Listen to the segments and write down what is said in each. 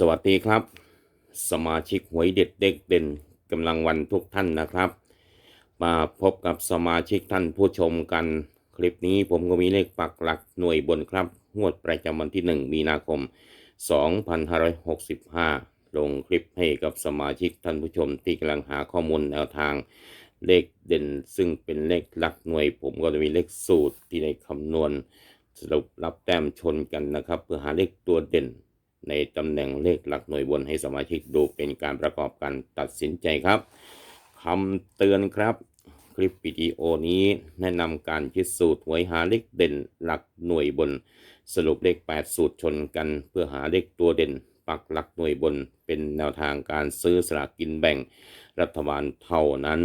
สวัสดีครับ สมาชิกหวยเด็ดเด็กเด่นกำลังวันทุกท่านนะครับ มาพบกับสมาชิกท่านผู้ชมกัน คลิปนี้ผมก็มีเลขปักหลักหน่วยบนครับงวดประจำวันที่ 1 มีนาคม 2565 ลงคลิปให้กับสมาชิกท่านผู้ชมที่กำลังหาข้อมูลแนวทางเลขเด่น ซึ่งเป็นเลขหลักหน่วย ผมก็จะมีเลขสูตรที่ได้คำนวณสรุปรับแต้มชนกันนะครับ เพื่อหาเลขตัวเด่น ในตำแหน่งเลขหลักหน่วยบนให้สมาชิกดูเป็นการประกอบการตัดสินใจครับคำเตือนครับ คลิปวิดีโอนี้แนะนำการคิดสูตรหวยหาเลขเด่นหลักหน่วยบน สรุปเลข 8 สูตรชนกันเพื่อหาเลขตัวเด่นปักหลักหน่วยบนเป็นแนวทางการซื้อสลากกินแบ่ง รัฐบาลเท่านั้น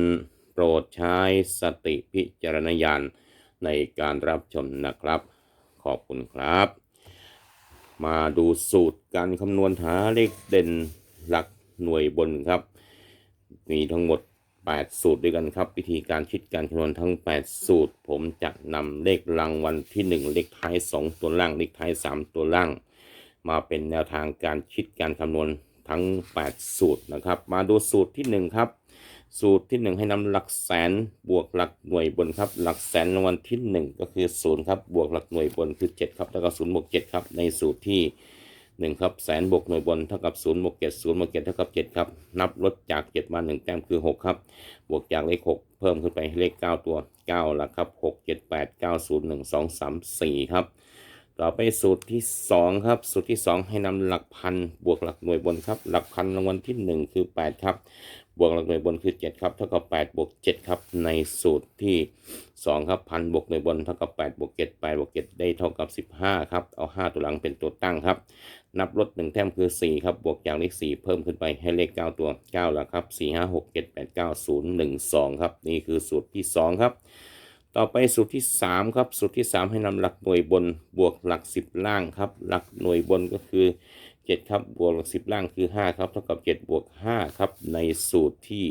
โปรดใช้สติพิจารณญาณในการรับชมนะครับ ขอบคุณครับ มาดูสูตรการคำนวณหาเลขเด่นหลักหน่วยบนครับ มีทั้งหมด 8 สูตรด้วยกันครับ วิธีการคิดการคำนวณทั้ง 8 สูตร ผมจะนำเลขรางวัลที่ 1 เลขท้าย 2 ตัวล่าง เลขท้าย 3 ตัวล่าง มาเป็นแนวทางการคิดการคำนวณทั้ง 8 สูตรนะครับ มาดูสูตรที่ 1 ครับ สูตรที่ 1 ให้นำหลักแสนบวกหลักหน่วยบนครับ หลักแสนรางวัลที่ 1 ก็คือ0ครับบวกหลักหน่วยบนคือ7ครับแล้วก็0บวก7ครับในสูตรที่ 1 ครับแสนบวกหน่วยบนเท่ากับ0บวก7 0บวก7เท่ากับ7ครับนับลดจาก 7 มา 1 แต้มคือ 6 ครับ บวกจากเลข 6 เพิ่มขึ้นไปเลข 9 ตัว9ละครับ 6 7 8 9 0 1 2 3 4 ครับต่อไปสูตรที่ 2 ครับ สูตรที่ 2 ให้นำหลักพันบวกหลักหน่วยบนครับ หลักพันรางวัลที่ 1 คือ 8 ครับ วกหลักหน่วยบนคือ7ครับเท่ากับ8บวก7ครับในสูตรที่ 2 ครับพันบวกหน่วยบนเท่ากับ8บวก7 8บวก7ได้เท่ากับ 15ครับเอา 5 ตัวหลังเป็นตัวตั้งครับ นับลด1แต้มคือ 4 ครับบวกจากเลข4เพิ่มขึ้นไปให้เลข 9 ตัว9แล้วครับ 4 5 6 7 8 9 0 1 2 ครับนี่คือสูตรที่ 2 ครับต่อไปสูตรที่ 3 ครับสูตรที่ 3 ให้นำหลักหน่วยบนบวกหลัก 10 ล่างครับ หลักหน่วยบนก็คือ 7 ครับ บวกหลัก10ล่างคือ 5 ครับ เท่ากับ 7 บวก 5 ครับ ในสูตรที่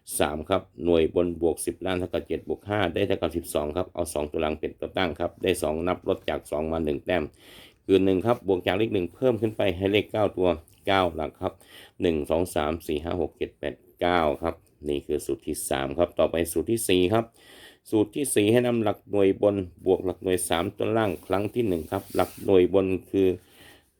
3 ครับ หน่วยบนบวก 10 ล่างเท่ากับ 7 บวก 5 ได้เท่ากับ 12 ครับ เอา 2 ตัวหลังเป็นตัวตั้งครับ ได้ 2 นับลดจาก 2 มา 1 แต้ม คือ 1 ครับ บวกจากเลข 1 เพิ่มขึ้นไปให้เลข 9 ตัว 9 หลักครับ 1 2 3 4 5 6 7 8 9 ครับ นี่คือสูตรที่ 3 ครับ ต่อไปสูตรที่ 4 ครับสูตรที่ 4 ให้นำหลักหน่วยบนบวกหลักหน่วย 3 ตัวล่างครั้งที่ 1 ครับ หลักหน่วยบนคือ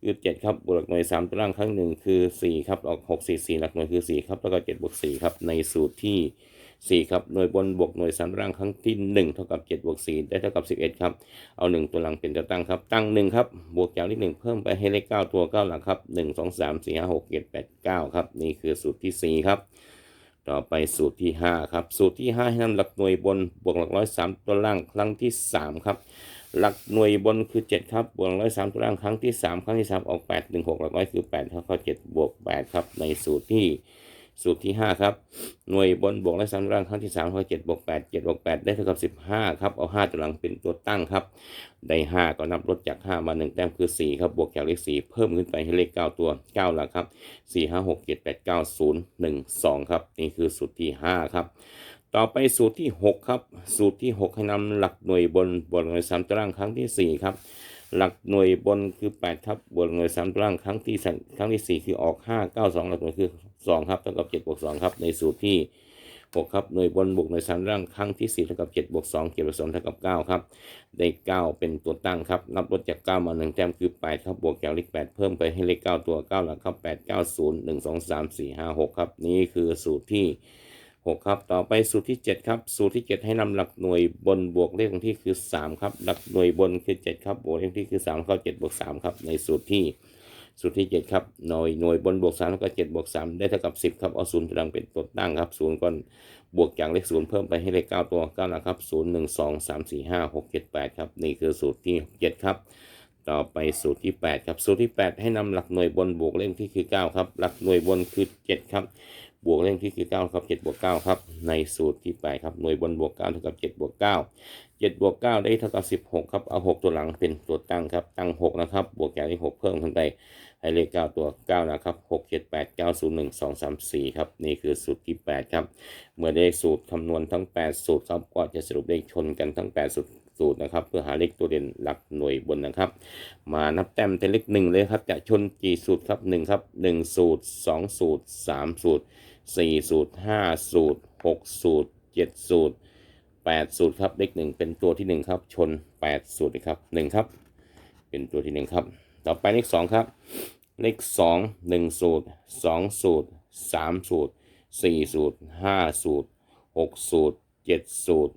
คือ7ครับบวกหลักหน่วย3ตัวล่างครั้งหนึ่งคือ4ครับออก6 4 4หลักหน่วยคือ4ครับแล้วก็7บวก4ครับในสูตรที่4ครับหน่วยบนบวกหน่วย3ตัวล่างครั้งที่1เท่ากับ7บวก4ได้เท่ากับ11ครับเอา1ตัวหลังเป็นตัวตั้งครับตั้ง1ครับบวกจากเลข1เพิ่มไปให้เลข9ตัว9หลักครับ1 2 3 4 5 6 7 8 9ครับนี่คือสูตรที่4ครับต่อไปสูตรที่5ครับสูตรที่5ให้นำหลักหน่วยบนบวกหลักร้อยสามตัวล่างครั้งที่3ครับ หลักหน่วยบนคือ 7 ครับ บวกร้อยสามตัวล่างครั้งที่ 3 ครั้งที่ 3 ออก 8 1 6หลักร้อยคือ8เท่ากับ7บวก 8 ครับ ในสูตรที่สูตรที่ 5 ครับ หน่วยบนบวกร้อยสามตัวล่างครั้งที่3เท่ากับ7บวก8 7บวก8ได้เท่ากับ15 ครับ เอา 5 ตัวหลังเป็นตัวตั้งครับ ได้ 5 ก็นับลดจาก 5 มา 1 แต้มคือ 4 ครับ บวกจากเลข 4 เพิ่มขึ้นไปให้เลข 9 ตัว 9 หลักครับ 4 5 6 7 8 9 0 1 2 ครับ นี่คือสูตรที่ 5 ครับ ต่อไปสูตรที่ 6 ครับ สูตรที่ 6 ให้นำหลักหน่วยบนบวกหน่วยสามตารางครั้งที่ 4 ครับ หลักหน่วยบนคือ8ครับบวกหน่วยสามตารางครั้งที่สามครั้งที่ 4 คือออก 5 9 2 หลักหน่วยคือ 2 ครับเท่ากับ7บวก2ครับในสูตรที่6ครับหน่วยบนบวกหน่วยสามตารางครั้งที่4เท่ากับ7บวก2 7บวก2เท่ากับ9ครับได้9เป็นตัวตั้งครับนับลดจาก9มา1แต้มคือ8ครับบวกจากเลข8เพิ่มไปให้เลข9ตัว9หลักครับ8 9 0 1 2 3 4 5 6ครับนี่คือสูตรที่ 6 ครับ ต่อไปสูตรที่ 7 ครับ สูตรที่ 7 ให้นำหลักหน่วยบนบวกเลขคงที่คือ 3 ครับ หลักหน่วยบนคือ 7 ครับ บวกเลขคงที่คือ3เข้า7บวก3ครับ ในสูตรที่ สูตรที่ 7 ครับ หน่วยหน่วยบนบวก3แล้วก็7บวก3ได้เท่ากับ 10 ครับ เอาศูนย์ตัวดังเป็นตัวตั้งครับศูนย์ก่อนบวกจากเลขศูนย์เพิ่มไปให้เลข 9 ตัว9นะครับ0 1 2 3 4 5 6 7 8 ครับ นี่คือสูตรที่ 7 ครับต่อไปสูตรที่ 8 ครับ สูตรที่ 8 ให้นำหลักหน่วยบนบวกเลขที่คือ 9 ครับ หลักหน่วยบนคือ 7 ครับ บวกเลขที่คือ9ครับ7บวก9ครับในสูตรที่8ครับหน่วยบนบวก9เท่ากับ7บวก9 7บวก9ได้เท่ากับ16ครับเอา6ตัวหลังเป็นตัวตั้งครับตั้ง6นะครับบวกจากเลข6เพิ่มขึ้นไปให้เลข9ตัว9นะครับ6 7 8 9 0 1 2 3 4ครับนี่คือสูตรที่8ครับเมื่อได้สูตรคำนวณทั้ง 8 สูตรครับก็จะสรุปเลขชนกันทั้ง 8 สูตร สูตรนะครับ เพื่อหาเลขตัวเด่นหลักหน่วยบนนะครับ มานับแต้มเลขหนึ่งเลยครับ จะชนกี่สูตรครับหนึ่งครับหนึ่งสูตรสองสูตรสามสูตรสี่สูตรห้าสูตรหกสูตรเจ็ดสูตรแปดสูตรครับเลขหนึ่งเป็นตัวที่หนึ่งครับ ชนแปดสูตรครับหนึ่งครับ เป็นตัวที่หนึ่งครับ ต่อไปเลขสองครับ เลขสองหนึ่งสูตรสองสูตรสามสูตรสี่สูตรห้าสูตรหกสูตรเจ็ดสูตร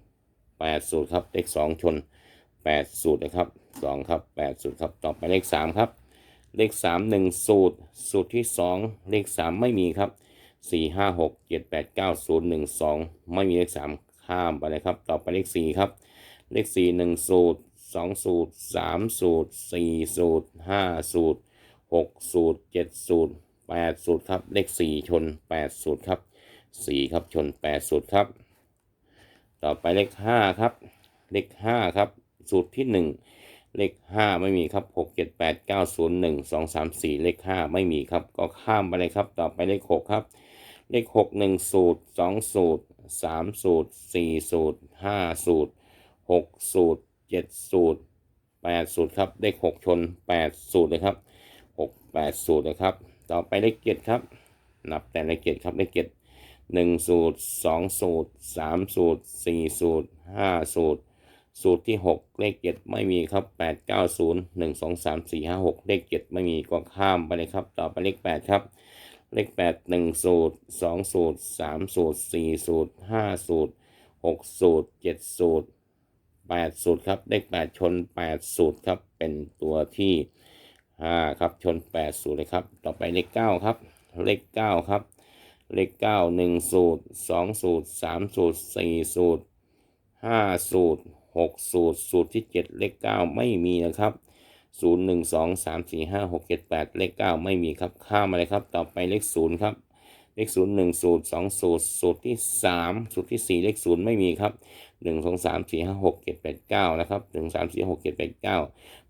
แปดสูตรครับเลขสองชนแปดสูตรนะครับสองครับแปดสูตรครับต่อไปเลขสามครับเลขสามหนึ่งสูตร สูตรที่สองเลขสามไม่มีครับสี่ห้าหกเจ็ดแปดเก้าศูนย์หนึ่งสองไม่มีเลขสามข้ามไปเลยครับ ต่อไปเลขสี่ครับ เลขสี่หนึ่งสูตรสองสูตรสามสูตรสี่สูตรห้าสูตรหกสูตรเจ็ดสูตรแปดสูตรครับ เลขสี่ชนแปดสูตรครับสี่ครับชนแปดสูตรครับ ต่อไปเลขห้าครับ เลขห้าครับ สูตรที่หนึ่งเลขห้าไม่มีครับหกเจ็ดแปดเก้าศูนย์หนึ่งสองสามสี่เลขห้าไม่มีครับ ก็ข้ามไปเลยครับ ต่อไปเลขหกครับ เลขหกหนึ่งสูตรสองสูตรสามสูตรสี่สูตรห้าสูตรหกสูตรเจ็ดสูตรแปดสูตรครับเลขหกชนแปดสูตรเลยครับหกแปดสูตรนะครับ ต่อไปเลขเจ็ดครับ นับแต่เลขเจ็ดครับเลขเจ็ด หนึ่งสูตรสองสูตรสามสูตรสี่สูตรห้าสูตร สูตรที่หกเลขเจ็ดไม่มีครับแปดเก้าศูนย์หนึ่งสองสามสี่ห้าหกเลขเจ็ดไม่มีก็ข้ามไปเลยครับ ต่อไปเลขแปดครับ เลขแปดหนึ่งสูตรสองสูตรสามสูตรสี่สูตรห้าสูตรหกสูตรเจ็ดสูตรแปดสูตรครับ เลขแปดชนแปดสูตรครับ เป็นตัวที่ห้าครับ ชนแปดสูตรเลยครับ ต่อไปเลขเก้าครับ เลขเก้าครับ เลขเก้าหนึ่งสูตรสองสูตรสามสูตรสี่สูตรห้าสูตรหกสูตร สูตรที่เจ็ดเลขเก้าไม่มีนะครับศูนย์หนึ่งสองสามสี่ห้าหกเจ็ดแปดเลขเก้าไม่มีครับข้ามมาเลยครับ ต่อไปเลขศูนย์ครับเลขศูนย์หนึ่งสูตรสองสูตร สูตรที่สามสูตรที่สี่เลขศูนย์ไม่มีครับหนึ่งสองสามสี่ห้าหกเจ็ดแปดเก้านะครับหนึ่งสามสี่หกเจ็ดแปดเก้า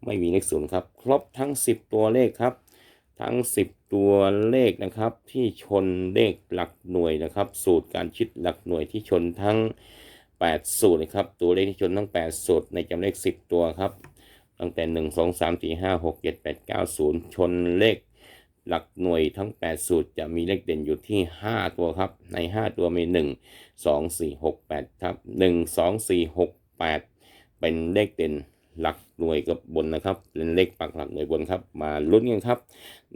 ไม่มีเลขศูนย์ครับ ครบทั้งสิบตัวเลขครับ ทั้ง 10 ตัวเลขนะครับที่ชนเลขหลักหน่วยนะครับ สูตรการคิดหลักหน่วยที่ชนทั้ง 8 สูตรนะครับตัวเลขที่ชนทั้ง 8 สูตรในจำเลข 10 ตัวครับตั้งแต่ 1 2 3 4 5 6 7 8 9 0 ชนเลขหลักหน่วยทั้ง 8 สูตรจะมีเลขเด่นอยู่ที่ 5 ตัวครับ ใน 5 ตัวมี 1 2 4 6 8 ครับ 1 2 4 6 8 เป็นเลขเด่น หลักหน่วยกับบนนะครับเป็นเลขปักหลักหน่วยบนครับ มาลุ้นกันครับ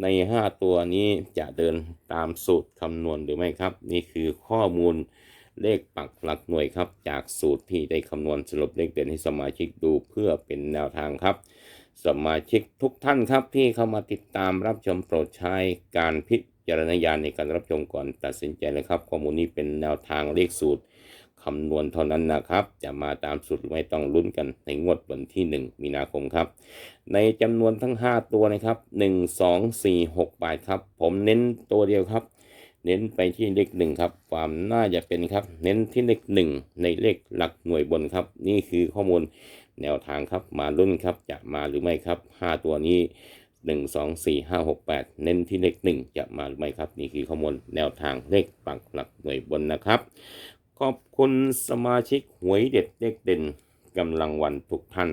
ใน 5 ตัวนี้จะเดินตามสูตรคำนวณหรือไม่ครับ นี่คือข้อมูลเลขปักหลักหน่วยครับ จากสูตรที่ได้คำนวณสรุปเลขเด่นให้สมาชิกดูเพื่อเป็นแนวทางครับ สมาชิกทุกท่านครับที่เข้ามาติดตามรับชมโปรดใช้การพิจารณญาณในการรับชมก่อนตัดสินใจเลยครับ ข้อมูลนี้เป็นแนวทางเลขสูตร คำนวณเท่านั้นนะครับ จะมาตามสูตรหรือไม่ต้องลุ้นกันในงวดวันที่ 1 มีนาคมครับ ในจำนวนทั้ง 5 ตัวนะครับ 1 2 4 6 8ครับ ผมเน้นตัวเดียวครับ เน้นไปที่เลขหนึ่งครับ ความน่าจะเป็นครับ เน้นที่เลขหนึ่งในเลขหลักหน่วยบนครับ นี่คือข้อมูลแนวทางครับ มาลุ้นครับ จะมาหรือไม่ครับ 5 ตัวนี้1 2 4 5 6 8 เน้นที่เลขหนึ่งจะมาหรือไม่ครับ นี่คือข้อมูลแนวทางเลขปักหลักหน่วยบนนะครับ อบคุณสมาชิกหวยเด็ดเลขเด่นกำลังวันทุกท่าน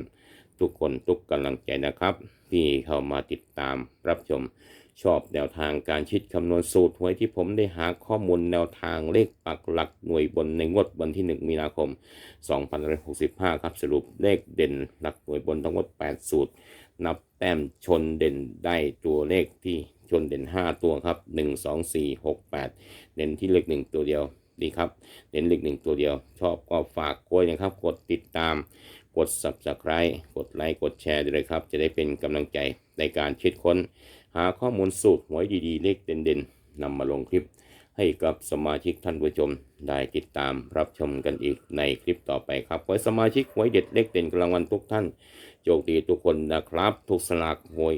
ทุกคนทุกกำลังใจนะครับ ที่เข้ามาติดตามรับชม ชอบแนวทางการคิดคำนวณสูตรหวยที่ผมได้หาข้อมูลแนวทางเลขปักหลักหน่วยบนในงวดวันที่ 1 มีนาคม 2565 ครับสรุปเลขเด่นหลักหน่วยบนทั้งหมด 8 สูตร นับแต้มชนเด่นได้ตัวเลขที่ชนเด่น 5 ตัวครับ 1 2 4 6 8 เด่นที่เลข 1 ตัวเดียว ดีครับ เด่นเลข1ตัวเดียว ชอบก็ฝากกดนะครับ กดติดตาม กด subscribe กดไลค์ กดแชร์ด้วยเลยครับ จะได้เป็นกำลังใจในการคิดค้น หาข้อมูลสูตรหวยดีๆ เลขเด่นๆนำมาลงคลิป ให้กับสมาชิกท่านผู้ชม ได้ติดตามรับชมกันอีกในคลิปต่อไปครับขอให้สมาชิกหวยเด็ดเลขเด่นกลางวันทุกท่าน โชคดีทุกคนนะครับ ทุกสลากหวย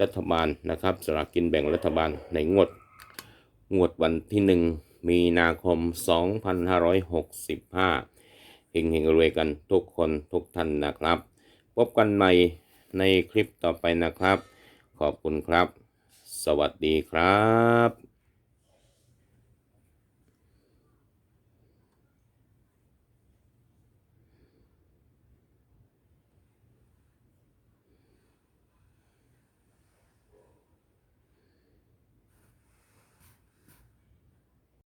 รัฐบาลนะครับสลากกินแบ่งรัฐบาลในงวดงวดวันที่หนึ่ง มีนาคม 2565เฮงเฮงรวยกันทุกคนทุกท่านนะครับ พบกันใหม่ในคลิปต่อไปนะครับ ขอบคุณครับ สวัสดีครับ